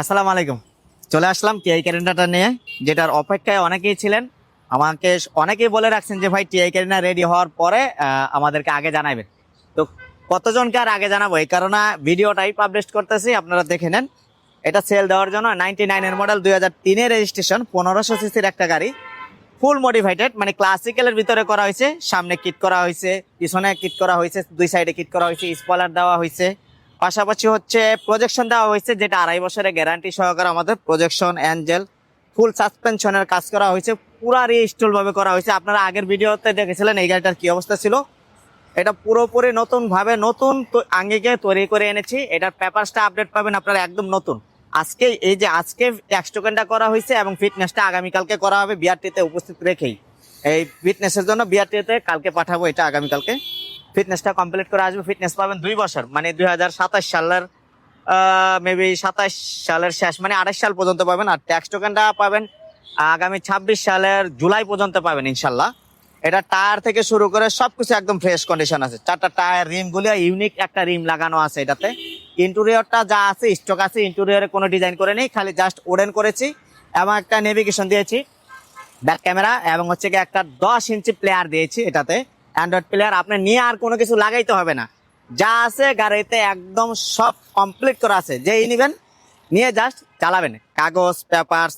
আসসালামু আলাইকুম। চলে আসলাম টিআই ক্যারেন্ডারটা নিয়ে, যেটার অপেক্ষায় অনেকেই ছিলেন। আমাকে অনেকেই বলে রাখছেন যে, ভাই টিআই ক্যারেন্ডার রেডি হওয়ার পরে আমাদেরকে আগে জানাবেন তো কতজনকে আর আগে জানাব? এই কারণে ভিডিওটাই পাবলিশ করতেছি, আপনারা দেখে নেন। এটা সেল দেওয়ার জন্য নাইনটি নাইনের মডেল দুই হাজার তিনের রেজিস্ট্রেশন পনেরোশো সিসির একটা গাড়ি। ফুল মডিফাইডেড মানে ক্লাসিক্যালের ভিতরে করা হয়েছে, সামনে কিট করা হয়েছে, পিছনে কিট করা হয়েছে, দুই সাইডে কিট করা হয়েছে স্পলার দেওয়া হয়েছে। পাশাপাশি হচ্ছে প্রজেকশন দেওয়া হয়েছে, যেটা আড়াই বছরের গ্যারান্টি সহকারে আমাদের প্রজেকশন অ্যাঞ্জেল ফুল সাসপেনশনের কাজ করা হয়েছে, পুরা রিস্টল ভাবে করা হয়েছে। আপনারা আগের ভিডিওতে দেখেছিলেন এই গাড়িটার কি অবস্থা ছিল। এটা পুরোপুরি নতুন ভাবে নতুন আঙ্গিকে তৈরি করে এনেছি। এটার পেপারসটা আপডেট পাবেন আপনারা, একদম নতুন। আজকে এই যে আজকে ট্যাক্স টোকেনটা করা হয়েছে এবং ফিটনেসটা আগামীকালকে করা হবে বিআরটিতে উপস্থিত রেখেই। এই ফিটনেসের জন্য বিআরটিতে কালকে পাঠাবো, এটা আগামীকালকে। ফিটনেসটা কমপ্লিট করে আসবে ফিটনেস পাবেন দুই বছর মানে দুই হাজার সাতাশ সালের মেবি সাতাশ সালের শেষ মানে আঠাশ সাল পর্যন্ত পাবেন, আর ট্যাক্স টোকেনটা পাবেন, আগামী ছাব্বিশ সালের জুলাই পর্যন্ত পাবেন, ইনশাল্লাহ। এটা টায়ার থেকে শুরু করে সবকিছু একদম ফ্রেশ কন্ডিশন আছে। চারটা টায়ার রিম গুলি ইউনিক একটা রিম লাগানো আছে এটাতে। ইন্টেরিয়রটা যা আছে স্টক আছে ইন্টেরিয়রে কোনো ডিজাইন করে নেই, খালি জাস্ট ওডেন করেছি, এবং একটা নেভিগেশন দিয়েছি ব্যাক ক্যামেরা এবং হচ্ছে কি একটা দশ ইঞ্চি প্লেয়ার দিয়েছি এটাতে। অ্যান্ড্রয়েড প্লেয়ার আপনি নিয়ে আর কোনো কিছু লাগাইতে হবে না। যা আছে গাড়িতে একদম সব কমপ্লিট করা আছে। যেই নেবেন, নিয়ে জাস্ট চালাবেন। কাগজ পেপারস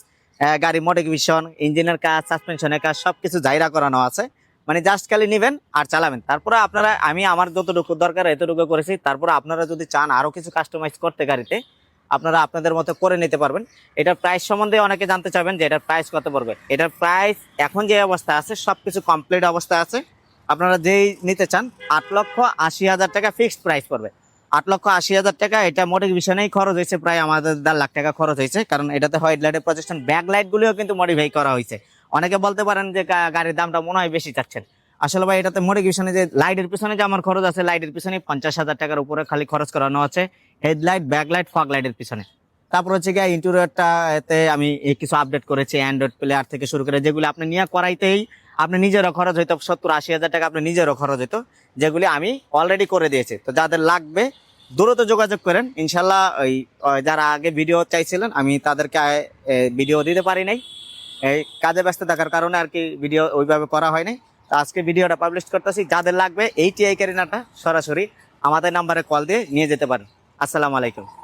গাড়ি মডিফিকেশন ইঞ্জিনের কাজ সাসপেনশনের কাজ সব কিছু জায়রা করানো আছে। মানে জাস্ট খালি নেবেন আর চালাবেন। তারপরে আপনারা, আমি আমার যতটুকু দরকার এতটুকু করেছি। তারপরে আপনারা যদি চান আরও কিছু কাস্টমাইজ করতে গাড়িতে, আপনারা আপনাদের মতো করে নিতে পারবেন। এটার প্রাইস সম্বন্ধে অনেকে জানতে চাবেন যে এটার প্রাইস কত পড়বে। এটার প্রাইস এখন যে অবস্থা আছে সব কিছু কমপ্লিট অবস্থা আছে। আপনারা যেই নিতে চান, আট লক্ষ আশি হাজার টাকা ফিক্সড প্রাইস পড়বে। আট লক্ষ আশি হাজার টাকা, এটা মডিফিকেশনেই খরচ হয়েছে, প্রায় আমাদের দেড় লাখ টাকা খরচ হয়েছে, কারণ এটাতে হোয়াইট লাইটের প্রজেকশন ব্যাক লাইটগুলিও কিন্তু মডিফাই করা হয়েছে। অনেকে বলতে পারেন যে গাড়ির দামটা মনে হয় বেশি চাচ্ছেন। আসলে ভাই, এটাতে মডিফিকেশনে যে লাইটের পিছনে যে আমার খরচ আছে লাইটের পিছনে পঞ্চাশ হাজার টাকার উপরে খালি খরচ করানো আছে হেডলাইট ব্যাকলাইট ফগ লাইটের পিছনে। তারপর হচ্ছে গিয়ে ইন্টেরিয়রটা এতে আমি কিছু আপডেট করেছি অ্যান্ড্রয়েড প্লেয়ার থেকে শুরু করে যেগুলো আপনি নিয়ে করাইতেই আপনি নিজেরও খরচ হইতো সত্তর আশি হাজার টাকা আপনি নিজেরও খরচ হইতো, যেগুলি আমি অলরেডি করে দিয়েছি। তো যাদের লাগবে, দ্রুত যোগাযোগ করেন। ইনশাল্লাহ ওই যারা আগে ভিডিও চাইছিলেন, আমি তাদেরকে ভিডিও দিতে পারি নাই। এই কাজে ব্যস্ত থাকার কারণে আর কি ভিডিও ওইভাবে করা হয় নাই। তো আজকে ভিডিওটা পাবলিশ করতেছি। যাদের লাগবে, এই টিআই ক্যারিনাটা সরাসরি আমাদের নাম্বারে কল দিয়ে নিয়ে যেতে পারেন। আসসালামু আলাইকুম।